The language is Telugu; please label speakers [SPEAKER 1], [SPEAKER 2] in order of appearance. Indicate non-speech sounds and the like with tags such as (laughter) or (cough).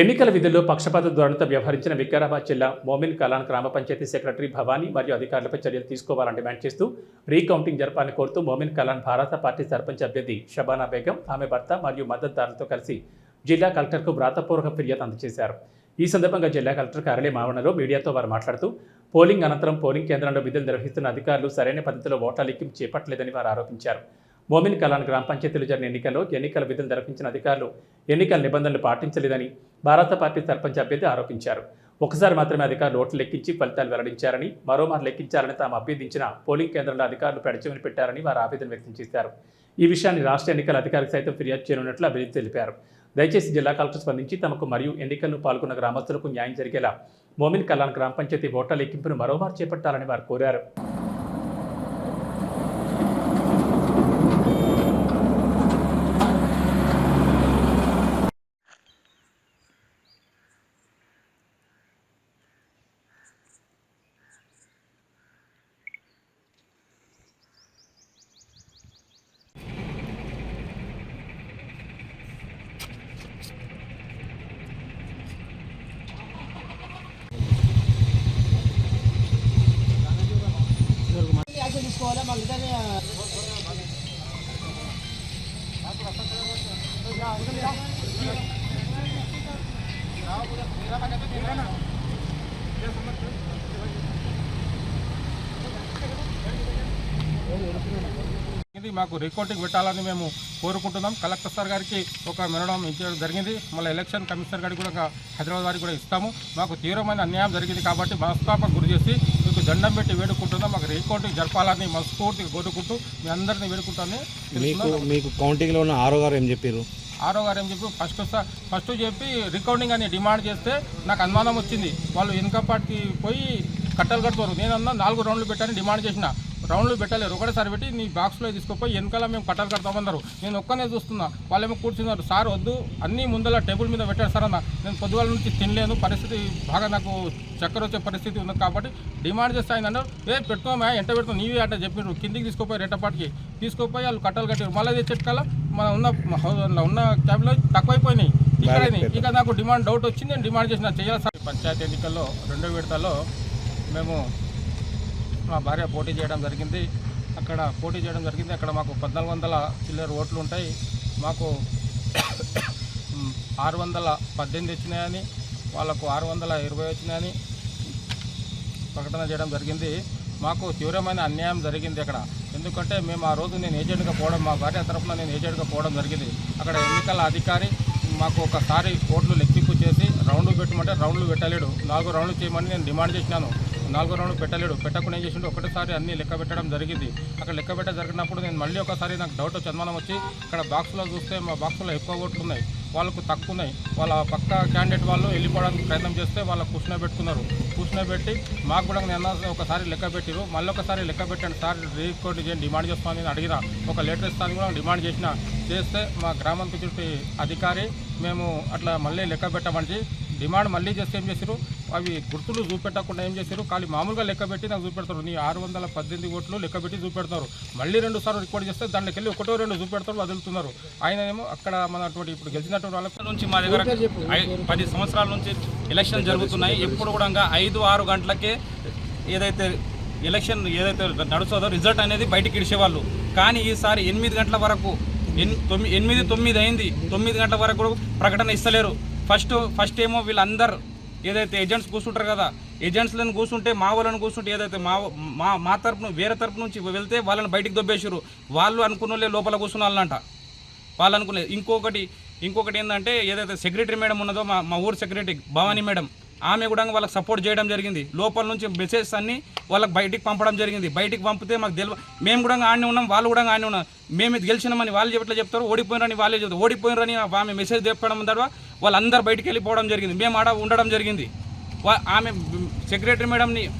[SPEAKER 1] ఎన్నికల విధుల్లో పక్షపాత ధోరణితో వ్యవహరించిన వికారాబాద్ జిల్లా మోమిన్ కలాన్ గ్రామ పంచాయతీ సెక్రటరీ భవానీ మరియు అధికారులపై చర్యలు తీసుకోవాలని డిమాండ్ చేస్తూ రీకౌంటింగ్ జరపాలని కోరుతూ మోమిన్ కలాన్ భారత పార్టీ సర్పంచ్ అభ్యర్థి షబానా బేగం ఆమె భర్త మరియు మద్దతుదారులతో కలిసి జిల్లా కలెక్టర్కు వ్రాతపూర్వక ఫిర్యాదు అందజేశారు. ఈ సందర్భంగా జిల్లా కలెక్టర్ కార్యాలయ మావనలో మీడియాతో వారు మాట్లాడుతూ పోలింగ్ అనంతరం పోలింగ్ కేంద్రంలో విధులు నిర్వహిస్తున్న అధికారులు సరైన పద్ధతిలో ఓట్ల లెక్కింపు చేపట్టలేదని వారు ఆరోపించారు. మోమిన్ కలాన్ గ్రామ పంచాయతీలో జరిగిన ఎన్నికల్లో ఎన్నికల విధులు నిర్వహించిన అధికారులు ఎన్నికల నిబంధనలు పాటించలేదని భారత పార్టీ సర్పంచ్ అభ్యర్థి ఆరోపించారు. ఒకసారి మాత్రమే అధికారులు ఓట్లు లెక్కించి ఫలితాలు వెల్లడించారని మరోమారు లెక్కించాలని తాము అభ్యర్థించిన పోలింగ్ కేంద్రంలో అధికారులు పెడచెవిని పెట్టారని వారు ఆవేదన వ్యక్తం చేశారు. ఈ విషయాన్ని రాష్ట్ర ఎన్నికల అధికారికి సైతం ఫిర్యాదు చేయనున్నట్లు అభివృద్ధి తెలిపారు. దయచేసి జిల్లా కలెక్టర్ స్పందించి తమకు మరియు ఎన్నికలను పాల్గొన్న గ్రామస్తులకు న్యాయం జరిగేలా మోమిన్ కలాన్ గ్రామ పంచాయతీ ఓట్ల లెక్కింపును మరోమారు చేపట్టాలని వారు కోరారు.
[SPEAKER 2] ఇది మాకు రికార్డింగ్ పెట్టాలని మేము కోరుకుంటున్నాం. కలెక్టర్ సార్ గారికి ఒక మెమడం ఇచ్చడం జరిగింది. మళ్ళీ ఎలక్షన్ కమిషనర్ గారికి కూడా హైదరాబాద్ వారికి కూడా ఇస్తాము. మాకు తీవ్రమైన అన్యాయం జరిగింది కాబట్టి మనస్తాపం గురి చేసి దండం పెట్టి వేడుకుంటున్నాం. మాకు రికౌంటింగ్ జరపాలని మనస్ఫూర్తిగా కోరుకుంటూ మీ అందరినీ వేడుకుంటాను.
[SPEAKER 3] మీకు మీకు కౌంటింగ్లో ఉన్న ఆరో గారు ఏం చెప్పారు?
[SPEAKER 2] ఆరో గారు ఏం చెప్పి ఫస్ట్ ఫస్ట్ చెప్పి రికౌంటింగ్ అని డిమాండ్ చేస్తే నాకు అనుమానం వచ్చింది. వాళ్ళు వెనుక పార్టీకి పోయి కట్టలు కడతారు నేనన్నా నాలుగు రౌండ్లు పెట్టని డిమాండ్ చేసిన. రౌండ్లు పెట్టలేరు. ఒకటేసారి పెట్టి నీ బాక్స్లో తీసుకుపోయి వెనకాల మేము కట్టలు కడతామన్నారు నేను ఒక్కనే చూస్తున్నా. వాళ్ళేమో కూర్చున్నారు. సార్ వద్దు. అన్నీ ముందల టేబుల్ మీద పెట్టారు సార్ అన్న. నేను పొద్దుగాల నుంచి తినలేను. పరిస్థితి బాగా నాకు చక్కెర వచ్చే పరిస్థితి ఉంది కాబట్టి డిమాండ్ చేస్తే ఆయన అన్నారు ఏ పెట్టుకోమా ఎంట పెడతాం నీవే అట్ట చెప్పారు కిందికి తీసుకుపోయి రెట్టపాటికి తీసుకుపోయి వాళ్ళు కట్టలు కట్టారు మళ్ళీ చెట్టుకల్లా మన ఉన్న ఉన్న క్యాబ్లో తక్కువైపోయినాయి. ఇక్కడ ఇక నాకు డిమాండ్ డౌట్ వచ్చింది. నేను డిమాండ్ చేసిన చేయాలి సార్. పంచాయతీ ఎన్నికల్లో రెండో విడతలో మేము మా భార్య పోటీ చేయడం జరిగింది. అక్కడ పోటీ చేయడం జరిగింది. అక్కడ మాకు పద్నాలుగు వందల చిల్లర ఓట్లు ఉంటాయి. మాకు (coughs) ఆరు వందల పద్దెనిమిది వచ్చినాయని వాళ్ళకు ఆరు వందల ఇరవై వచ్చినాయని ప్రకటన చేయడం జరిగింది. మాకు తీవ్రమైన అన్యాయం జరిగింది అక్కడ. ఎందుకంటే మేము ఆ రోజు నేను ఏజెంట్గా పోవడం మా భార్య తరఫున నేను ఏజెంట్గా పోవడం జరిగింది. అక్కడ ఎన్నికల అధికారి మాకు ఒకసారి ఓట్లు లెక్కింపు చేసి రౌండ్లు పెట్టమంటే రౌండ్లు పెట్టలేడు. నాలుగు రౌండ్లు చేయమని నేను డిమాండ్ చేసినాను. నాలుగు రౌండ్లు పెట్టలేడు. పెట్టకుండా ఏం చేసిండు? ఒకటేసారి అన్ని లెక్క పెట్టడం జరిగింది. అక్కడ లెక్క పెట్ట జరిగినప్పుడు నేను మళ్ళీ ఒకసారి నాకు డౌట్ వచ్చి వచ్చి ఇక్కడ బాక్స్లో చూస్తే మా బాక్స్లో ఎక్కువ ఓట్లు ఉన్నాయి. వాళ్ళకు తక్కువ ఉన్నాయి. వాళ్ళ పక్క క్యాండిడేట్ వాళ్ళు వెళ్ళిపోవడానికి ప్రయత్నం చేస్తే వాళ్ళ కూర్చునే పెట్టుకున్నారు. కూర్చునే పెట్టి మాకు కూడా నేను ఒకసారి లెక్క పెట్టిరు. మళ్ళీ ఒకసారి లెక్క పెట్టండి సార్. రీకోట్ చేయండి. డిమాండ్ చేస్తామని నేను అడిగిన. ఒక లెటర్ ఇస్తాను కూడా డిమాండ్ చేసిన. చేస్తే మా గ్రామానికి చుట్టూ అధికారి మేము అట్లా మళ్ళీ లెక్క పెట్టమని డిమాండ్ మళ్ళీ చేస్తే ఏం చేశారు అవి గుర్తులు చూపెట్టకుండా ఏం చేశారు ఖాళీ మామూలుగా లెక్క పెట్టి నాకు చూపెడతారు. నీ ఆరు వందల పద్దెనిమిది ఓట్లు లెక్క పెట్టి చూపెడతారు. మళ్ళీ రెండు సార్లు రికార్డ్ చేస్తే దాంట్లోకి వెళ్ళి ఒకటో రెండు చూపెడతారు వదులుతున్నారు. ఆయన ఏమో అక్కడ మన అటువంటి ఇప్పుడు గెలిచినటువంటి వాళ్ళకి
[SPEAKER 4] నుంచి మా దగ్గర పది సంవత్సరాల నుంచి ఎలక్షన్ జరుగుతున్నాయి. ఎప్పుడు కూడా ఐదు ఆరు గంటలకే ఏదైతే ఎలక్షన్ ఏదైతే నడుస్తుందో రిజల్ట్ అనేది బయటికి ఇడిచేవాళ్ళు కానీ ఈసారి ఎనిమిది గంటల వరకు ఎన్- తొమ్మిది ఎనిమిది తొమ్మిది అయింది. తొమ్మిది గంటల వరకు ప్రకటన ఇస్తలేరు. ఫస్ట్ ఫస్ట్ ఏమో వీళ్ళందరూ ఏదైతే ఏజెంట్స్ కూర్చుంటారు కదా ఏజెంట్స్లను కూర్చుంటే మా వాళ్ళని కూర్చుంటే ఏదైతే మా మా మా తరపు వేరే తరపు నుంచి వెళ్తే వాళ్ళని బయటికి దొబ్బేసారు వాళ్ళు అనుకున్నోళ్ళే లోపల కూర్చున్న వాళ్ళంట. వాళ్ళు అనుకునే ఇంకొకటి ఇంకొకటి ఏంటంటే ఏదైతే సెక్రటరీ మేడం ఉన్నదో మా మా ఊరు సెక్రటరీ భవానీ మేడం ఆమె కూడా వాళ్ళకి సపోర్ట్ చేయడం జరిగింది. లోపల నుంచి మెసేజ్ అన్నీ వాళ్ళకి బయటికి పంపడం జరిగింది. బయటికి పంపితే మాకు తెలియ మేము కూడా ఆడనే ఉన్నాం వాళ్ళు కూడా ఆడనే ఉన్నాం మేము ఇది గెలిచినామని వాళ్ళు ఎట్లా చెప్తారు ఓడిపోయినని వాళ్ళే చెప్తారు. ఓడిపోయినరని ఆమె మెసేజ్ చెప్పడం ద్వారా వాళ్ళందరూ బయటికి వెళ్ళిపోవడం జరిగింది. మేము ఆడ ఉండడం జరిగింది. వా- ఆమె సెక్రటరీ మేడంని